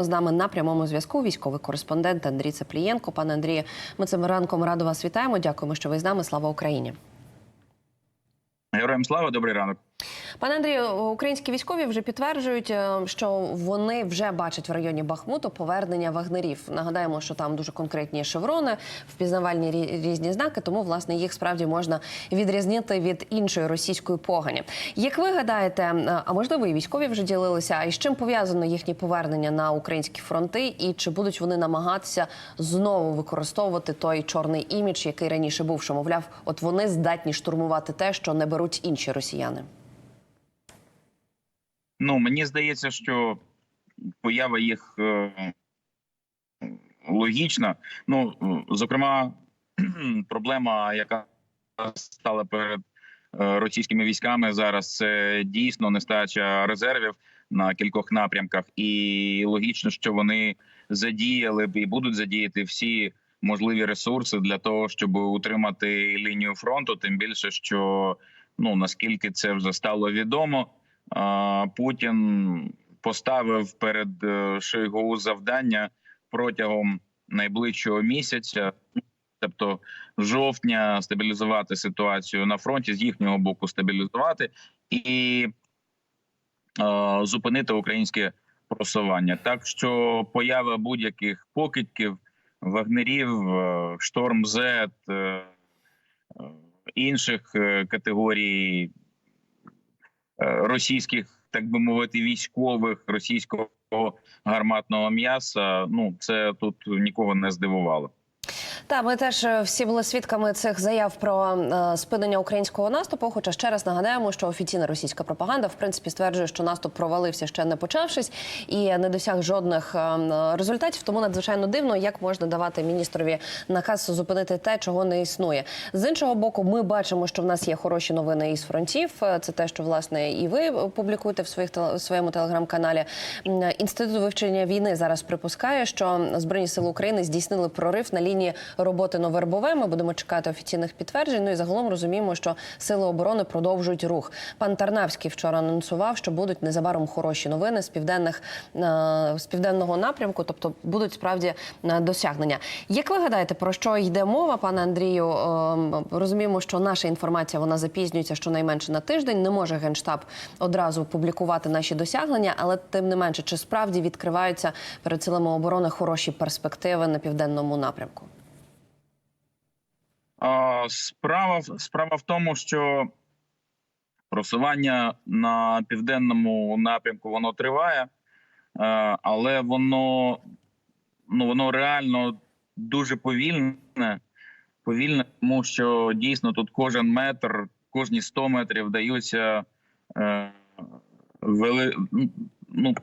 З нами на прямому зв'язку військовий кореспондент Андрій Цеплієнко. Пане Андрію, ми цим ранком радо вас вітаємо. Дякуємо, що ви з нами. Слава Україні. Героям слава, добрий ранок. Пане Андрію, українські військові вже підтверджують, е, що вони вже бачать в районі Бахмуту повернення вагнерів. Нагадаємо, що там дуже конкретні шеврони, впізнавальні різні знаки, тому власне їх справді можна відрізнити від іншої російської погані. Як ви гадаєте, е, а можливо і військові вже ділилися, а із чим пов'язано їхнє повернення на українські фронти, і чи будуть вони намагатися знову використовувати той чорний імідж, який раніше був, що мовляв, от вони здатні штурмувати те, що не беруть інші росіяни? Ну мені здається, що поява їх е, логічна. Ну зокрема, проблема, яка стала перед е, російськими військами зараз, це дійсно нестача резервів на кількох напрямках, і логічно, що вони задіяли б і будуть задіяти всі можливі ресурси для того, щоб утримати лінію фронту. Тим більше, що ну наскільки це вже стало відомо. Путін поставив перед е, Шойгу завдання протягом найближчого місяця, тобто жовтня, стабілізувати ситуацію на фронті з їхнього боку стабілізувати і е, зупинити українське просування. Так що поява будь-яких покидьків, вагнерів, е, шторм З е, інших категорій російських, так би мовити, військових російського гарматного м'яса. Ну це тут нікого не здивувало. Так, ми теж е, всі були свідками цих заяв про е, спинення українського наступу. Хоча ще раз нагадаємо, що офіційна російська пропаганда в принципі стверджує, що наступ провалився ще не почавшись і не досяг жодних е, результатів. Тому надзвичайно дивно, як можна давати міністрові наказ зупинити те, чого не існує. З іншого боку, ми бачимо, що в нас є хороші новини із фронтів. Це те, що власне і ви публікуєте в своїх в своєму телеграм-каналі. Інститут вивчення війни зараз припускає, що збройні сили України здійснили прорив на лінії роботи Новербове. Ми будемо чекати офіційних підтверджень. Ну і загалом розуміємо, що сили оборони продовжують рух. Пан Тарнавський вчора анонсував, що будуть незабаром хороші новини з південних е, з південного напрямку, тобто будуть справді е, досягнення. Як ви гадаєте, про що йде мова, пане Андрію? Е, Розуміємо, що наша інформація вона запізнюється щонайменше на тиждень. Не може генштаб одразу публікувати наші досягнення, але тим не менше, чи справді відкриваються перед силами оборони хороші перспективи на південному напрямку? Справа справа в тому, що просування на південному напрямку воно триває, е, але воно ну воно реально дуже повільне. Повільне, тому що дійсно тут кожен метр, кожні 100 метрів даються е, вели, ну,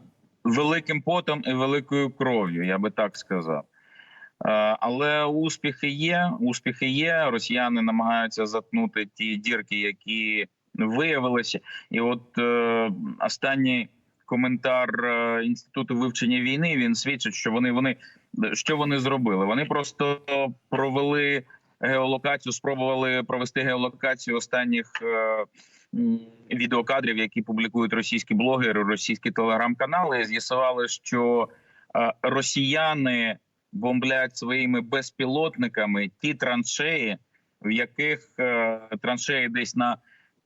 великим потом і великою кров'ю, я би так сказав. Е, Але успіхи є. Успіхи є. Росіяни намагаються заткнути ті дірки, які виявилися. І от е, останній коментар е, інституту вивчення війни він свідчить, що вони вони що вони зробили. Вони просто провели геолокацію, спробували провести геолокацію останніх. Е, Відеокадрів, які публікують російські блогери, російські телеграм-канали, з'ясували, що е, росіяни бомблять своїми безпілотниками ті траншеї, в яких е, траншеї десь на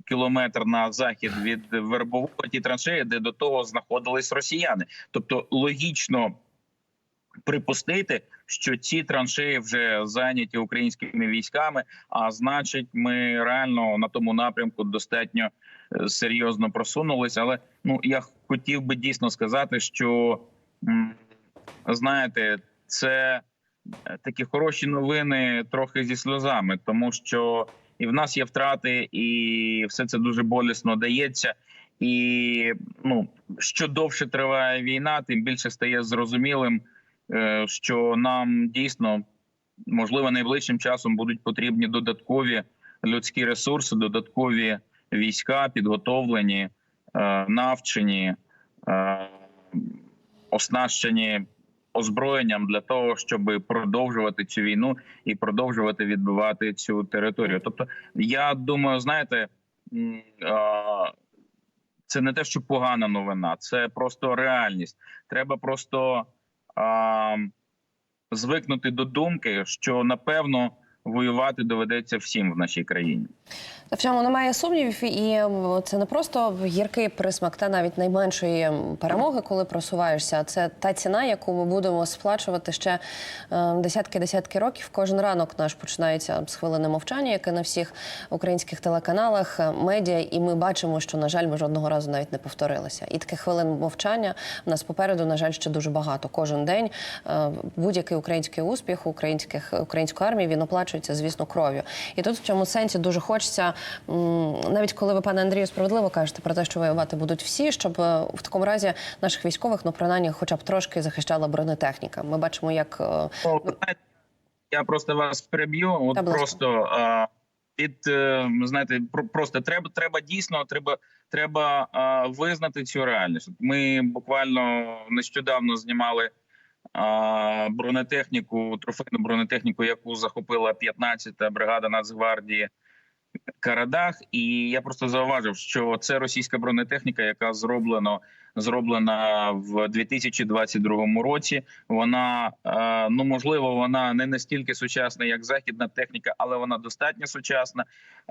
кілометр на захід від Вербового, ті траншеї, де до того знаходились росіяни. Тобто логічно припустити, що ці траншеї вже зайняті українськими військами. А значить, ми реально на тому напрямку достатньо е, серйозно просунулися. Але ну я хотів би дійсно сказати, що знаєте, це е, такі хороші новини трохи зі сльозами, тому що і в нас є втрати, і все це дуже болісно дається. І ну що довше триває війна, тим більше стає зрозумілим, е, що нам дійсно можливо найближчим часом будуть потрібні додаткові людські ресурси, додаткові війська, підготовлені, е, навчені, оснащені озброєнням для того, щоб продовжувати цю війну і продовжувати відбивати цю територію. Тобто, я думаю, знаєте, це не те, що погана новина, це просто реальність. Треба просто звикнути до думки, що напевно воювати доведеться всім в нашій країні. В цьому немає сумнівів, і це не просто гіркий присмак, та навіть найменшої перемоги, коли просуваєшся. Це та ціна, яку ми будемо сплачувати ще десятки-десятки років. Кожен ранок наш починається з хвилини мовчання, яке на всіх українських телеканалах, е, медіа, і ми бачимо, що на жаль, ми жодного разу навіть не повторилися. І таких хвилин мовчання в нас попереду, на жаль, ще дуже багато. Кожен день е, будь-який український успіх українських української армії він оплачується, звісно, кров'ю. І тут в цьому сенсі дуже хочеться, навіть коли ви, пане Андрію, справедливо кажете про те, що воювати будуть всі, щоб е, в такому разі наших військових, ну принаймні, хоча б трошки захищала бронетехніка. Ми бачимо, як е, я просто вас переб'ю. От Та, просто від е, знаєте, про- просто треба, треба дійсно, треба, треба а, визнати цю реальність. Ми буквально нещодавно знімали бронетехніку, трофейну бронетехніку, яку захопила 15-та бригада Нацгвардії. Карадах, і я просто зауважив, що це російська бронетехніка, яка зроблено зроблена в 2022 році. Вона е, ну можливо, вона не настільки сучасна, як західна техніка, але вона достатньо сучасна.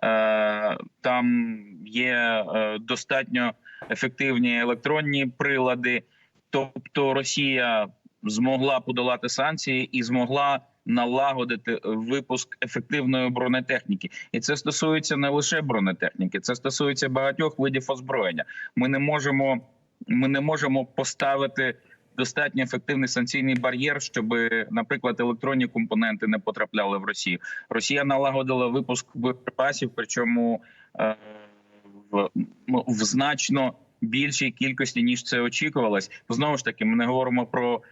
Е, Там є е, достатньо ефективні електронні прилади. Тобто, Росія змогла подолати санкції і змогла налагодити випуск ефективної бронетехніки, і це стосується не лише бронетехніки, це стосується багатьох видів озброєння. Ми не можемо, ми не можемо поставити достатньо ефективний санкційний бар'єр, щоб, наприклад, електронні компоненти не потрапляли в Росію. Росія налагодила випуск боєприпасів, причому е, в, ну, в значно більшій кількості ніж це очікувалось. Знову ж таки, ми не говоримо про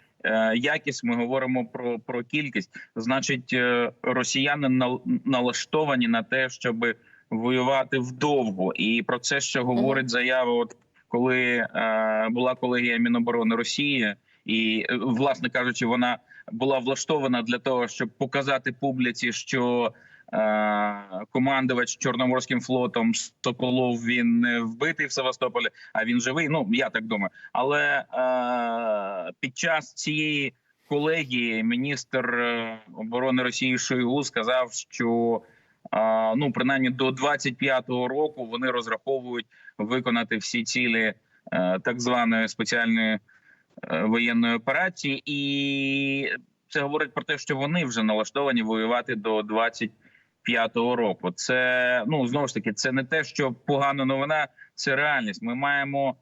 якість, ми говоримо про, про кількість. Значить, е, росіяни нал- налаштовані на те, щоб воювати вдовго, і про це ще говорить заява. От коли е, була колегія Міноборони Росії, і е, власне кажучи, вона була влаштована для того, щоб показати публіці, що е, командувач Чорноморським флотом Соколов він не вбитий в Севастополі, а він живий. Ну я так думаю. Але е, під час цієї колегії міністр е, оборони Росії Шойгу сказав, що е, ну принаймні до 25-го року вони розраховують виконати всі цілі е, так званої спеціальної е, воєнної операції, і це говорить про те, що вони вже налаштовані воювати до 25-го року. Це ну знову ж таки, це не те, що погана новина, це реальність. Ми маємо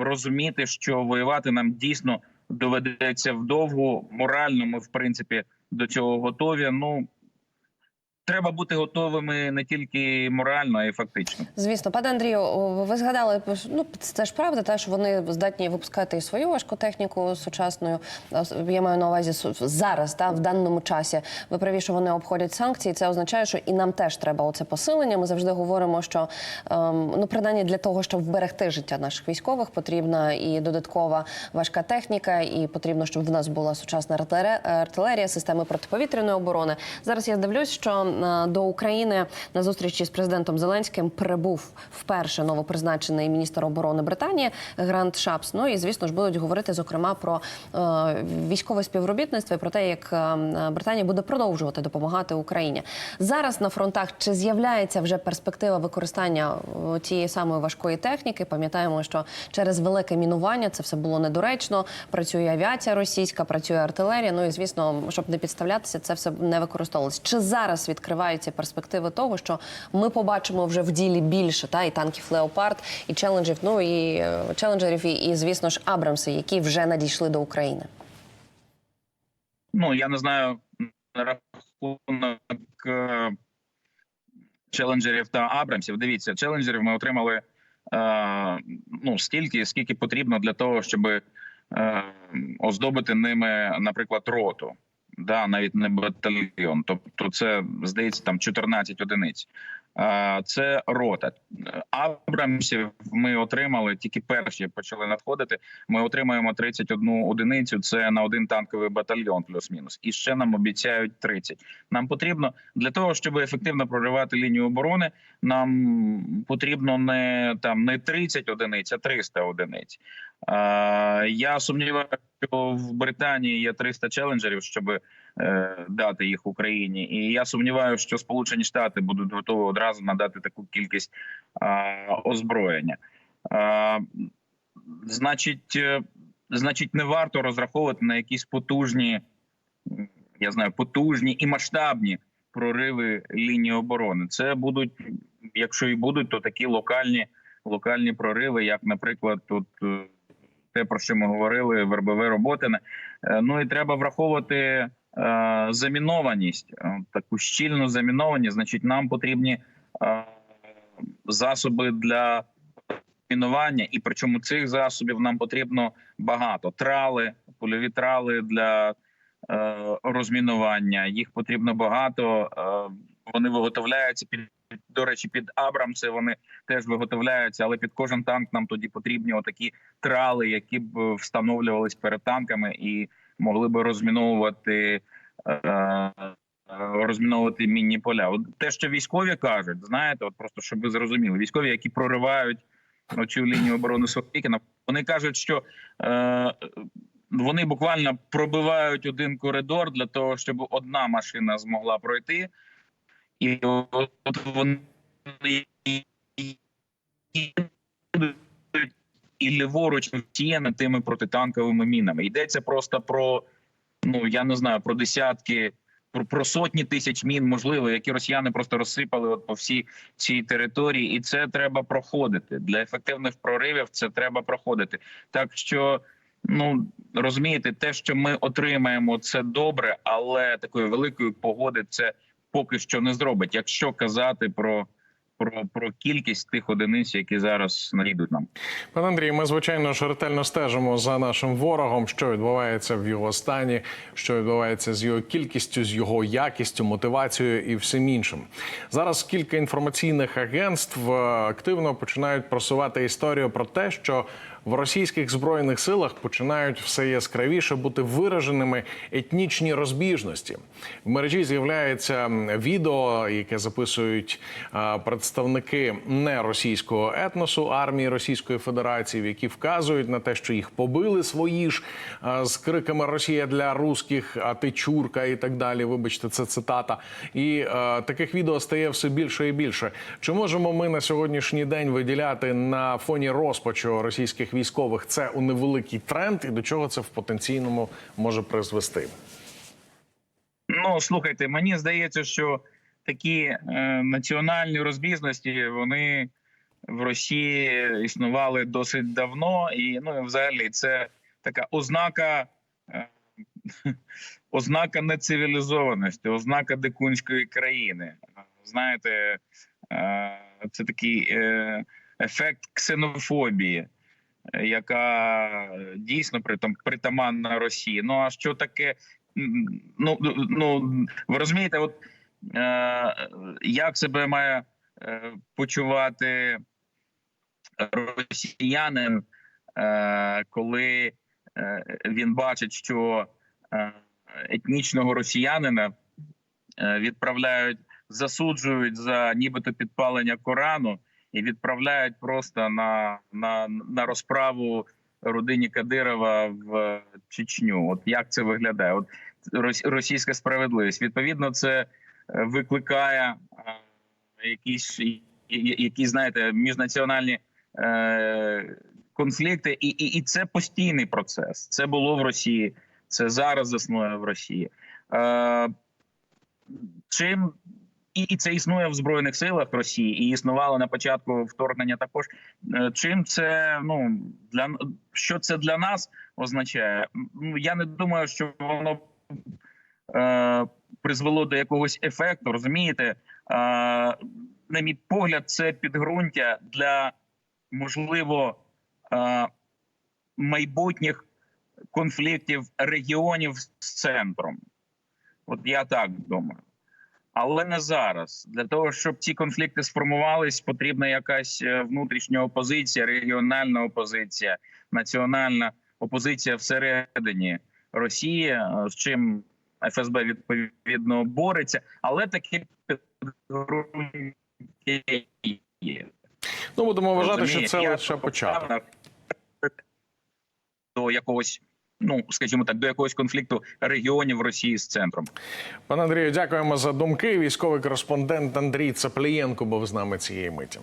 розуміти, що воювати нам дійсно доведеться вдовго. Морально ми, в принципі, до цього готові. Ну треба бути готовими не тільки морально, а й фактично. Звісно, пане Андрію, ви згадали ну це ж правда, те, що вони здатні випускати і свою важку техніку сучасною. Я маю на увазі зараз, та в даному часі. Ви праві, що вони обходять санкції. Це означає, що і нам теж треба оце посилення. Ми завжди говоримо, що ем, ну принаймні для того, щоб вберегти життя наших військових, потрібна і додаткова важка техніка, і потрібно, щоб в нас була сучасна артилерія, системи протиповітряної оборони. Зараз я дивлюсь, що до України на зустрічі з президентом Зеленським прибув вперше новопризначений міністр оборони Британії Грант Шапс. Ну і звісно ж будуть говорити зокрема про е, військове співробітництво і про те, як е, Британія буде продовжувати допомагати Україні зараз на фронтах. Чи з'являється вже перспектива використання е, тієї самої важкої техніки? Пам'ятаємо, що через велике мінування це все було недоречно. Працює авіація російська, працює артилерія. Ну і звісно, щоб не підставлятися, це все не використовувалось. Чи зараз відкриваються перспективи того, що ми побачимо вже в ділі більше та і танків Леопард, і челенджів, ну і е, челенджерів, і, і звісно ж Абрамси, які вже надійшли до України. Ну я не знаю на рахунок е, челенджерів та Абрамсів. Дивіться, челенджерів ми отримали е, ну стільки, скільки потрібно для того, щоб е, оздобити ними, наприклад, роту. Да, навіть не батальйон. Тобто, це здається там 14 одиниць. Це рота Абрамсів. Ми отримали тільки перші почали надходити. Ми отримаємо 31 одиницю. Це на один танковий батальйон, плюс-мінус. І ще нам обіцяють 30. Нам потрібно для того, щоб ефективно проривати лінію оборони. Нам потрібно не там не 30 одиниць, а 300 одиниць. Е, я сумніваюся, що в Британії є 300 челенджерів, щоб е, дати їх Україні. І я сумніваюся, що Сполучені Штати будуть готові одразу надати таку кількість е, озброєння. Значить, значить, не варто розраховувати на якісь потужні, я знаю, потужні і масштабні прориви лінії оборони. Це будуть, якщо і будуть, то такі локальні, локальні прориви, як, наприклад, тут. Те, про що ми говорили, вербове роботине. Е, Ну і треба враховувати е, замінованість, е, таку щільну замінованість. Значить, нам потрібні засоби для мінування, і причому цих засобів нам потрібно багато. Трали, польові трали для розмінування. Їх потрібно багато. Вони виготовляються під до речі, під Абрамси. Вони теж виготовляються, але під кожен танк нам тоді потрібні отакі трали, які б встановлювались перед танками і могли би розміновувати. е, Розміновувати мінні поля. От те, що військові кажуть, знаєте, от просто щоб ви зрозуміли, військові, які проривають цю лінію оборони Сорокіна, вони кажуть, що е, вони буквально пробивають один коридор для того, щоб одна машина змогла пройти, і от вони і ліворуч втіями тими протитанковими мінами. Йдеться просто про ну я не знаю про десятки. Про, про сотні тисяч мін, можливо, які росіяни просто розсипали от по всій цій території, і це треба проходити для ефективних проривів. Це треба проходити. Так що, ну розумієте, те, що ми отримаємо, це добре, але такої великої погоди це поки що не зробить. Якщо казати про, про, про кількість тих одиниць, які зараз надійдуть нам. Пане Андрій, ми звичайно ж ретельно стежимо за нашим ворогом, що відбувається в його стані, що відбувається з його кількістю, з його якістю, мотивацією і всім іншим. Зараз кілька інформаційних агентств е, активно починають просувати історію про те, що в російських збройних силах починають все яскравіше бути вираженими етнічні розбіжності. В мережі з'являється відео, яке записують представники неросійського етносу армії Російської Федерації, які вказують на те, що їх побили свої ж з криками Росія для русських, а ти чурка і так далі. Вибачте, це цитата. І таких відео стає все більше і більше. Чи можемо ми на сьогоднішній день виділяти на фоні розпачу російських військових це у невеликий тренд, і до чого це в потенційному може призвести? Ну слухайте, мені здається, що такі е, національні розбіжності вони в Росії існували досить давно, і ну взагалі це така ознака. Е, Ознака нецивілізованості, ознака дикунської країни. Знаєте, е, це такий е, ефект ксенофобії, яка дійсно притам притаманна Росії. Ну а що таке? Ну, ну ви розумієте, от е, як себе має е, почувати росіянин, е, коли е, він бачить, що е, етнічного росіянина е, відправляють, засуджують за нібито підпалення Корану і відправляють просто на, на, на розправу родині Кадирова в Чечню. От як це виглядає? От російська справедливість. Відповідно, це е, викликає е, якісь, і- і- знаєте, міжнаціональні е, конфлікти, і, і, і це постійний процес. Це було в Росії, це зараз існує в Росії. Е, чим і, це існує в збройних силах Росії, і існувало на початку вторгнення. Також Е, чим це ну для що це для нас означає? Ну я не думаю, що воно е, призвело до якогось ефекту. Розумієте, е, на мій погляд, це підґрунтя для можливо е, майбутніх конфліктів регіонів з центром. От я так думаю. Але не зараз. Для того, щоб ці конфлікти сформувались, потрібна якась е, внутрішня опозиція, регіональна опозиція, національна опозиція всередині Росії, е, з чим ФСБ відповідно бореться, але підґрунтя є. Ну будемо вважати, що це лише початок. до якогось, ну скажімо так, до якогось конфлікту регіонів Росії з центром. Пане Андрію, дякуємо за думки. Військовий кореспондент Андрій Цаплієнко був з нами цієї миті.